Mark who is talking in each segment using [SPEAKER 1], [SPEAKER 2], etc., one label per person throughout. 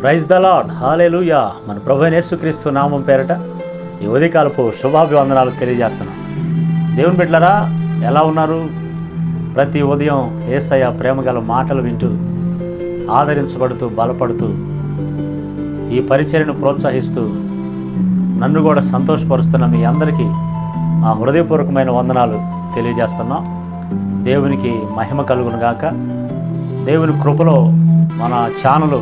[SPEAKER 1] Praise the lord hallelujah మన ప్రభు యేసుక్రీస్తు నామం పేరట ఈ ఉదయకాలపు శుభాభివందనాలు తెలియజేస్తున్నాం. దేవుని బిడ్డలరా ఎలా ఉన్నారు? ప్రతి ఉదయం ఏసయ ప్రేమగల మాటలు వింటూ ఆదరించబడుతూ బలపడుతూ ఈ పరిచర్ను ప్రోత్సహిస్తూ నన్ను కూడా సంతోషపరుస్తున్న మీ అందరికీ మా హృదయపూర్వకమైన వందనాలు తెలియజేస్తున్నాం. దేవునికి మహిమ కలుగును గాక దేవుని కృపలో మన ఛానల్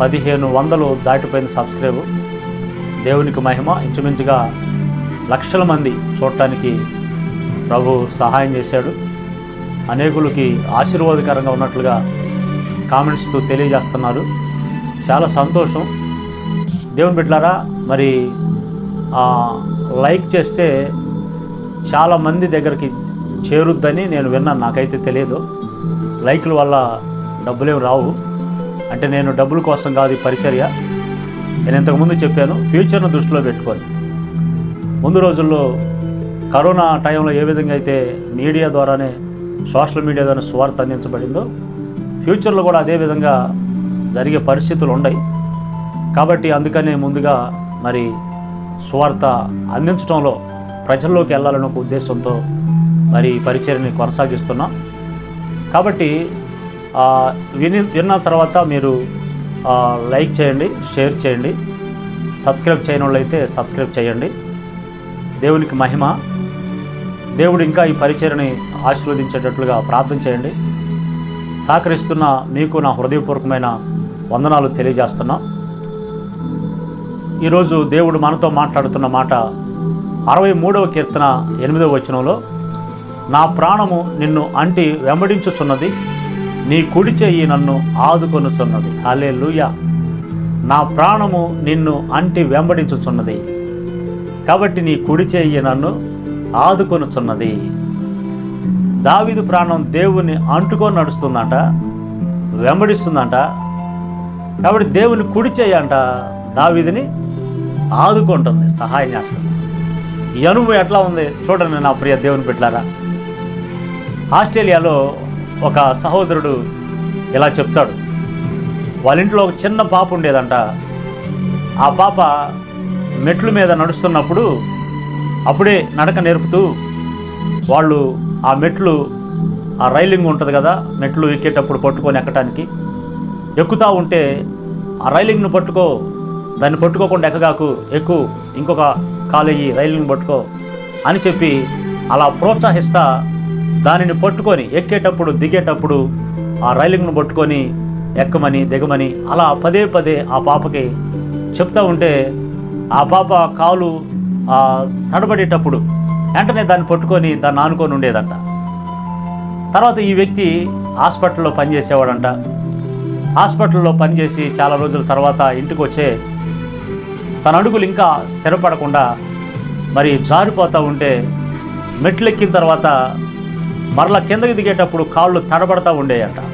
[SPEAKER 1] పదిహేను వందలు దాటిపోయిన సబ్స్క్రైబ్. దేవునికి మహిమ. ఇంచుమించుగా లక్షల మంది చూడటానికి ప్రభు సహాయం చేశాడు. అనేకులకి ఆశీర్వాదకరంగా ఉన్నట్లుగా కామెంట్స్తో తెలియజేస్తున్నారు. చాలా సంతోషం. దేవుని బిడ్డలారా మరి లైక్ చేస్తే చాలా మంది దగ్గరికి చేరుద్దని నేను విన్నాను. నాకైతే తెలియదు. లైక్ల వల్ల డబ్బులేమి రావు. అంటే నేను డబ్బుల కోసం కాదు ఈ పరిచర్య. నేను ఇంతకుముందు చెప్పాను ఫ్యూచర్ను దృష్టిలో పెట్టుకొని ముందు రోజుల్లో కరోనా టైంలో ఏ విధంగా అయితే మీడియా ద్వారానే సోషల్ మీడియా ద్వారా స్వార్థ అందించబడిందో ఫ్యూచర్లో కూడా అదే విధంగా జరిగే పరిస్థితులు ఉన్నాయి కాబట్టి అందుకనే ముందుగా మరి స్వార్థ అందించడంలో ప్రజల్లోకి వెళ్ళాలనే ఒక ఉద్దేశంతో మరి ఈ పరిచర్ని కొనసాగిస్తున్నాం. కాబట్టి విని విన్న తర్వాత మీరు లైక్ చేయండి షేర్ చేయండి. సబ్స్క్రైబ్ చేయని వాళ్ళైతే సబ్స్క్రైబ్ చేయండి. దేవునికి మహిమ. దేవుడు ఇంకా ఈ పరిచయని ఆశీర్వదించేటట్లుగా ప్రార్థన చేయండి. సహకరిస్తున్న మీకు నా హృదయపూర్వకమైన వందనాలు తెలియజేస్తున్నా. ఈరోజు దేవుడు మనతో మాట్లాడుతున్న మాట అరవై మూడవ కీర్తన ఎనిమిదవ వచనంలో నా ప్రాణము నిన్ను అంటి వెంబడించుచున్నది. నీ కుడి చెయ్యి నన్ను ఆదుకొనుచున్నది. అలే నా ప్రాణము నిన్ను అంటి వెంబడించుచున్నది. కాబట్టి నీ కుడి చెయ్యి నన్ను ఆదుకొనుచున్నది. దావీదు ప్రాణం దేవుని అంటుకొని నడుస్తుందంట వెంబడిస్తుందంట. కాబట్టి దేవుని కుడి చెయ్యి అంట దావిదిని ఆదుకుంటుంది సహాయం చేస్తుంది. ఈ అనుభవం ఎట్లా ఉంది? చూడండి నా ప్రియ దేవుని పెట్టారా ఆస్ట్రేలియాలో ఒక సహోదరుడు ఇలా చెప్తాడు. వాళ్ళ ఇంట్లో ఒక చిన్న పాప ఉండేదంట. ఆ పాప మెట్ల మీద నడుస్తున్నప్పుడు అప్పుడే నడక నేర్పుతూ వాళ్ళు ఆ మెట్లు ఆ రైలింగ్ ఉంటుంది కదా మెట్లు ఎక్కేటప్పుడు పట్టుకొని ఎక్కటానికి ఎక్కుతూ ఉంటే ఆ రైలింగ్ను పట్టుకో దాన్ని పట్టుకోకుండా ఎక్కగాకు ఎక్కు ఇంకొక కాలేజీ రైలింగ్ పట్టుకో అని చెప్పి అలా ప్రోత్సహిస్తా దానిని పట్టుకొని ఎక్కేటప్పుడు దిగేటప్పుడు ఆ రైలింగ్ను పట్టుకొని ఎక్కమని దిగమని అలా పదే పదే ఆ పాపకి చెప్తూ ఉంటే ఆ పాప కాలు తడబడేటప్పుడు వెంటనే దాన్ని పట్టుకొని దాన్ని ఆనుకొని ఉండేదంట. తర్వాత ఈ వ్యక్తి హాస్పిటల్లో పనిచేసేవాడంట. హాస్పిటల్లో పనిచేసి చాలా రోజుల తర్వాత ఇంటికి వచ్చే తన అడుగులు ఇంకా స్థిరపడకుండా మరి జారిపోతూ ఉంటే మెట్లు ఎక్కిన తర్వాత మరలా కిందకి దిగేటప్పుడు కాళ్ళు తడబడతా ఉండేయట.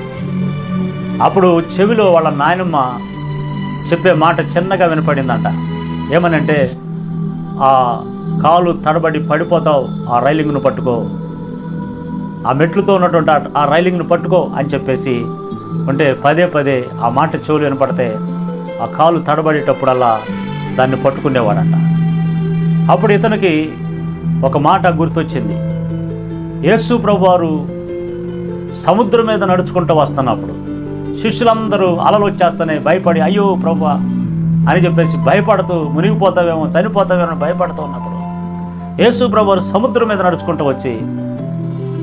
[SPEAKER 1] అప్పుడు చెవిలో వాళ్ళ నాయనమ్మ చెప్పే మాట చిన్నగా వినపడిందంట. ఏమనంటే ఆ కాలు తడబడి పడిపోతావు ఆ రైలింగ్ను పట్టుకో. ఆ మెట్లుతో ఉన్నటువంటి ఆ- ఆ రైలింగ్ను పట్టుకో అని చెప్పేసి అంటే పదే పదే ఆ మాట చెవులు వినపడితే ఆ కాలు తడబడేటప్పుడల్లా దాన్ని పట్టుకునేవాడంట. అప్పుడు ఇతనికి ఒక మాట గుర్తొచ్చింది. యేసు ప్రభువారు సముద్రం మీద నడుచుకుంటూ వస్తున్నప్పుడు శిష్యులందరూ అలలు వచ్చేస్తానే భయపడి అయ్యో ప్రభు అని చెప్పేసి భయపడుతూ మునిగిపోతావేమో చనిపోతావేమో అని భయపడుతూ ఉన్నప్పుడు యేసు ప్రభువారు సముద్రం మీద నడుచుకుంటూ వచ్చి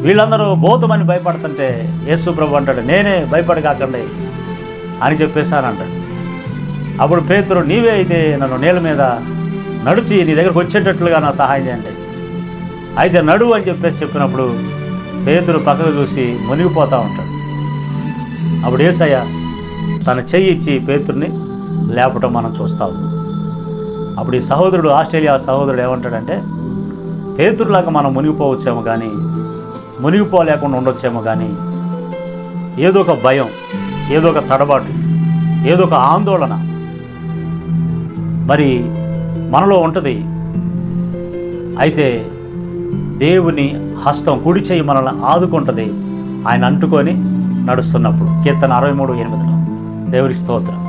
[SPEAKER 1] వీళ్ళందరూ భూతమని భయపడుతుంటే యేసు ప్రభు అంటాడు నేనే భయపడగాకండి అని చెప్పేసాను అంటాడు. అప్పుడు పేతురు నీవే అయితే నన్ను నీళ్ళ మీద నడిచి నీ దగ్గరకు వచ్చేటట్లుగా నా సహాయం చేయండి. అయితే నడువు అని చెప్పేసి చెప్పినప్పుడు పేదరు పక్కకు చూసి మునిగిపోతూ ఉంటాడు. అప్పుడు ఏసయ్య తన చెయ్యి ఇచ్చి పేతుర్ని లేపటం మనం చూస్తాం అప్పుడు ఈ సహోదరుడు ఆస్ట్రేలియా సహోదరుడు ఏమంటాడంటే పేతురులాగా మనం మునిగిపోవచ్చేమో కానీ మునిగిపోలేకుండా ఉండొచ్చేమో కానీ ఏదో ఒక భయం ఏదో ఒక తడబాటు ఏదో ఒక ఆందోళన మరి మనలో ఉంటుంది. అయితే దేవుని హస్తం కుడి చేయి మనల్ని ఆదుకుంటుంది ఆయన అంటుకొని నడుస్తున్నప్పుడు. కీర్తన అరవై మూడు ఎనిమిదిలో. దేవుని స్తోత్రం.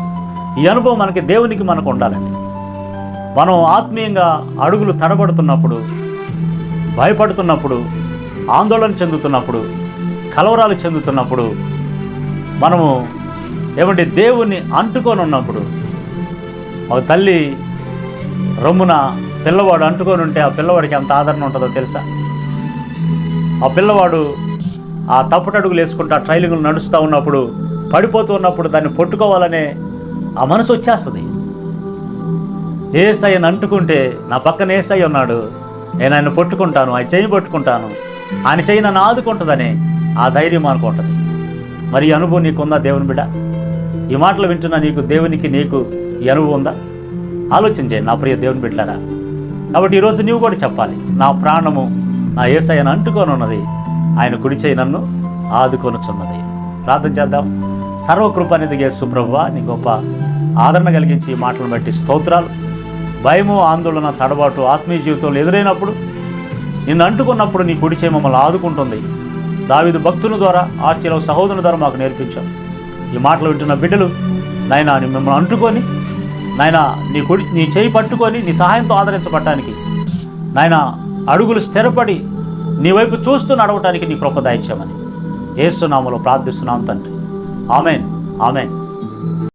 [SPEAKER 1] ఈ అనుభవం మనకి దేవునికి మనకు ఉండాలండి. మనం ఆత్మీయంగా అడుగులు తడబడుతున్నప్పుడు భయపడుతున్నప్పుడు ఆందోళన చెందుతున్నప్పుడు కలవరాలు చెందుతున్నప్పుడు మనము ఏమంటే దేవుణ్ణి అంటుకొని ఉన్నప్పుడు ఒక తల్లి రొమ్మున పిల్లవాడు అంటుకొని ఉంటే ఆ పిల్లవాడికి ఎంత ఆదరణ ఉంటుందో తెలుసా? ఆ పిల్లవాడు ఆ తప్పుటడుగులు వేసుకుంటూ ఆ ట్రైలింగ్లు నడుస్తూ ఉన్నప్పుడు పడిపోతూ ఉన్నప్పుడు దాన్ని పట్టుకోవాలనే ఆ మనసు వచ్చేస్తుంది. ఏసయ్యని అంటుకుంటే నా పక్కన ఏసయ్య ఉన్నాడు నేను ఆయన పట్టుకుంటాను ఆయన చేయి పట్టుకుంటాను ఆయన చేయి నన్ను ఆదుకుంటుందని ఆ ధైర్యం అనుకుంటుంది మరి ఈ అనుభవం నీకుందా దేవుని బిడ్డ? ఈ మాటలు వింటున్నా నీకు దేవునికి నీకు ఈ అనుభవం ఉందా? ఆలోచించే నా ప్రియ దేవుని బిడ్డారా కాబట్టి ఈరోజు నీవు కూడా చెప్పాలి నా ప్రాణము నా ఏసయ్యను అంటుకొని ఉన్నది ఆయన కుడిచేయి నన్ను ఆదుకొనుచున్నది. ప్రార్థన చేద్దాం. సర్వకృపనిదిగే సుప్రభువ నీ గొప్ప ఆదరణ కలిగించి మాటలు మాటలను బట్టి స్తోత్రాలు. భయము ఆందోళన తడబాటు ఆత్మీయ జీవితంలో ఎదురైనప్పుడు నిన్ను అంటుకున్నప్పుడు నీ కుడిచే మమ్మల్ని ఆదుకుంటుంది. దావిదు భక్తుల ద్వారా ఆశ్చర్య సహోదరుల ద్వారా మాకు నేర్పించాం ఈ మాటలు వింటున్న బిడ్డలు నాయన మిమ్మల్ని అంటుకొని నాయన నీ కుడి నీ చేయి పట్టుకొని నీ సహాయంతో ఆదరించబడటానికి నాయన అడుగులు స్థిరపడి నీ వైపు చూస్తూ నడవటానికి నీ కృప ఏసునామలో ప్రార్థిస్తున్నాం తండ్రి. ఆమెన్. ఆమెన్.